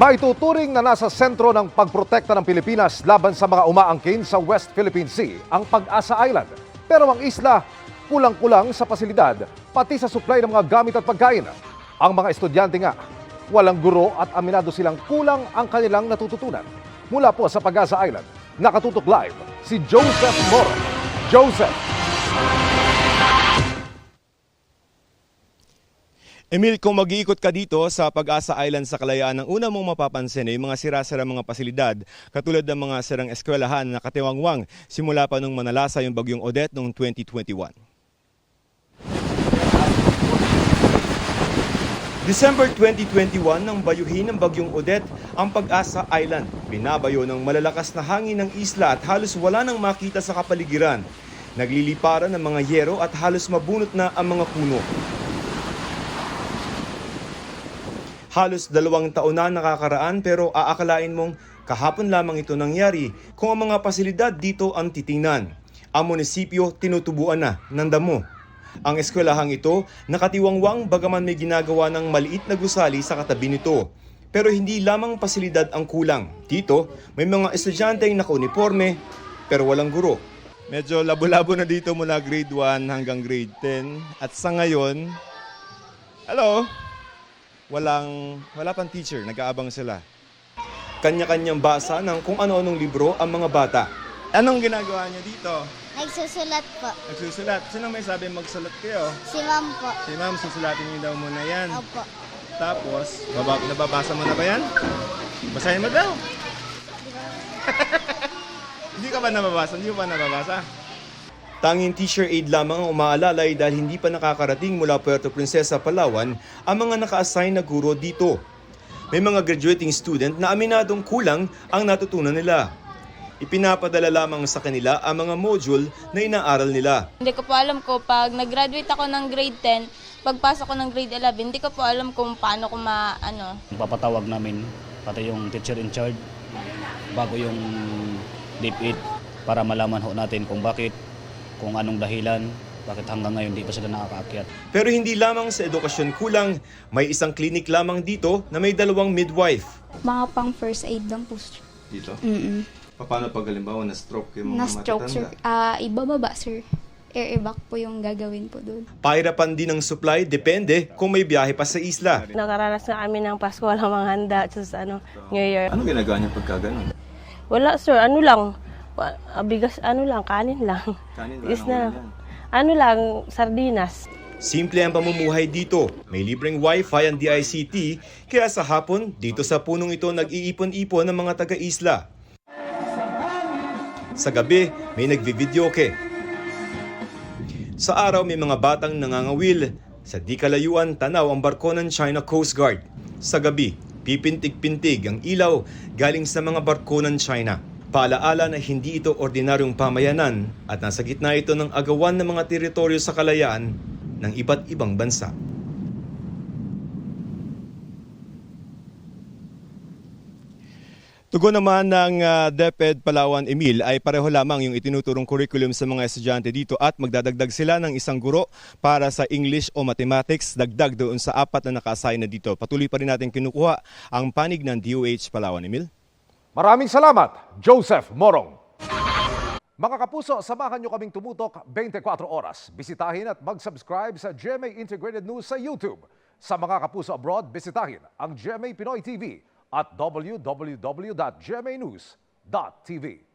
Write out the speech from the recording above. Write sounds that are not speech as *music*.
Maituturing na nasa sentro ng pagprotekta ng Pilipinas laban sa mga umaangkin sa West Philippine Sea ang Pag-asa Island. Pero ang isla, kulang-kulang sa pasilidad, pati sa supply ng mga gamit at pagkain. Ang mga estudyante nga, walang guro at aminado silang kulang ang kanilang natututunan. Mula po sa Pag-asa Island, nakatutok live si Joseph Moro. Joseph! Emil, kung mag-iikot ka dito sa Pag-asa Island sa Kalayaan, ang una mong mapapansin ay mga sira-sira mga pasilidad, katulad ng mga sirang eskwelahan na katiwangwang simula pa nung manalasa yung bagyong Odette noong 2021. December 2021 nang bayuhin ng bagyong Odette ang Pag-asa Island. Binabayo ng malalakas na hangin ng isla at halos wala nang makita sa kapaligiran. Nagliliparan ng mga yero at halos mabunot na ang mga puno. Halos dalawang taon na nakakaraan pero aakalain mong kahapon lamang ito nangyari kung ang mga pasilidad dito ang titingnan. Ang munisipyo tinutubuan na ng damo. Ang eskwelahang ito nakatiwangwang bagaman may ginagawa ng maliit na gusali sa katabi nito. Pero hindi lamang pasilidad ang kulang. Dito, may mga estudyante ang nakauniforme pero walang guro. Medyo labo-labo na dito mula grade 1 hanggang grade 10. At sa ngayon, hello, walang, wala pang teacher, nag-aabang sila. Kanya-kanyang basa ng kung ano-anong libro ang mga bata. Anong ginagawa niyo dito? Nagsusulat po. Nagsusulat. Sino may sabi magsulat kayo? Si ma'am po. Si ma'am, susulatin niyo daw muna yan. Opo. Tapos, baba, nababasa mo na ba yan? Basahin mo daw. *laughs* hindi ka ba nababasa? Hindi mo ba nababasa? Tanging teacher aid lamang ang umaalalay dahil hindi pa nakakarating mula Puerto Princesa, Palawan ang mga naka-assign na guro dito. May mga graduating student na aminadong kulang ang natutunan nila. Ipinapadala lamang sa kanila ang mga module na inaaral nila. Hindi ko po alam ko pag nag-graduate ako ng grade 10, pagpasok ko ng grade 11, hindi ko po alam kung paano ko ma ano. Papatawag namin pati yung teacher in charge bago yung DepEd para malaman ho natin kung bakit, kung anong dahilan, bakit hanggang ngayon di pa sila nakakaakyat. Pero hindi lamang sa edukasyon kulang, may isang clinic lamang dito na may dalawang midwife. Mga pang first aid lang po. sir. Dito? Mm-mm. Paano pag halimbawa na stroke yung Na stroke sir. Ah, ibababa sir. Air evac po yung gagawin po doon. Pahirapan din ng supply, depende kung may biyahe pa sa isla. Nakaranas na kami ng Pasko, walang mga handa sa ano, New Year. Ano ginagawa niya pagka ganun? Wala sir, ano lang, bigas, ano lang, kanin lang. Kanin Is na, ano lang, sardinas. Simple ang pamumuhay dito. May libreng wifi ang DICT, kaya sa hapon, dito sa punong ito nag-iipon-ipon ng mga taga-isla. Sa gabi, may nagvi-videoke. Sa araw, may mga batang nangangawil. Sa di kalayuan, tanaw ang barko ng China Coast Guard. Sa gabi, pipintig-pintig ang ilaw galing sa mga barko ng China. Paalaala na hindi ito ordinaryong pamayanan at nasa gitna ito ng agawan ng mga teritoryo sa kalayaan ng iba't ibang bansa. Tugon naman ng ah, DepEd Palawan Emil ay pareho lamang yung itinuturong curriculum sa mga estudyante dito at magdadagdag sila ng isang guro para sa English o Mathematics dagdag doon sa apat na naka-assign na dito. Patuloy pa rin natin kinukuha ang panig ng DOH Palawan Emil. Maraming salamat, Joseph Morong. Mga kapuso, samahan nyo kaming tumutok 24 oras. Bisitahin at mag-subscribe sa GMA Integrated News sa YouTube. Sa mga kapuso abroad, bisitahin ang GMA Pinoy TV at www.gmanews.tv.